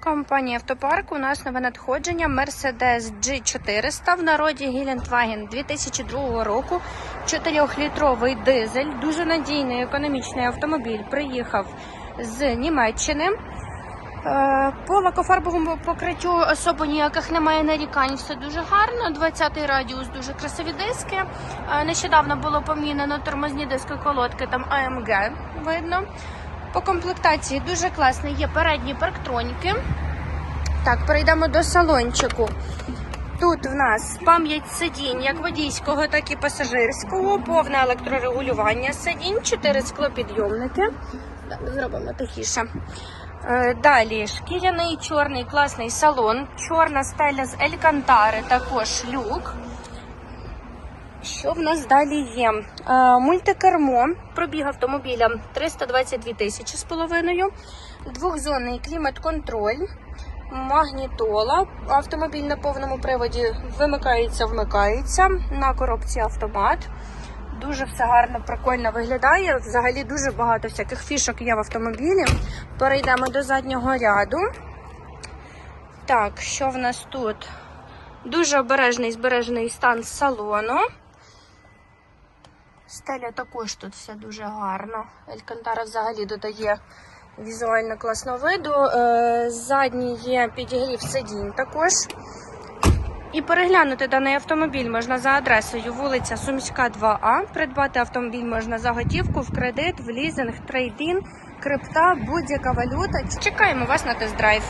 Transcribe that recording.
Компанія Автопарк у нас нове надходження Mercedes G400 в народі Гелендваген 2002 року. 4-літровий дизель, дуже надійний економічний автомобіль. Приїхав з Німеччини. Е, По лакофарбовому покриттю особо ніяких немає нарікань. Все дуже гарно. 20-й радіус, дуже красиві диски. Е, Нещодавно було помінено тормозні диски колодки, там AMG видно. По комплектації дуже класний є передні парктроніки. Так, перейдемо до салончику. Тут в нас пам'ять сидінь як водійського, так і пасажирського, повне електрорегулювання сидінь, 4 склопідйомники. Зробимо тихіше. Е, Далі шкіряний чорний класний салон, чорна стеля з елькантари, також люк. Що в нас далі є? Е, мультикермо, пробіг автомобіля 322 тисячі з половиною, двохзонний клімат-контроль, магнітола. Автомобіль на повному приводі вимикається, вмикається на коробці автомат. Дуже все гарно, прикольно виглядає. Взагалі дуже багато всяких фішок є в автомобілі. Перейдемо до заднього ряду. Так, що в нас тут? Дуже обережний збережений стан салону. Стеля також тут все дуже гарно. Елькантара взагалі додає візуально класного виду. Е, Задній є підігрів сидінь також. І переглянути даний автомобіль можна за адресою вулиця Сумська, 2А. Придбати автомобіль можна за готівку, в кредит, в лізинг, трейдін, крипта, будь-яка валюта. Чекаємо вас на тест-драйв.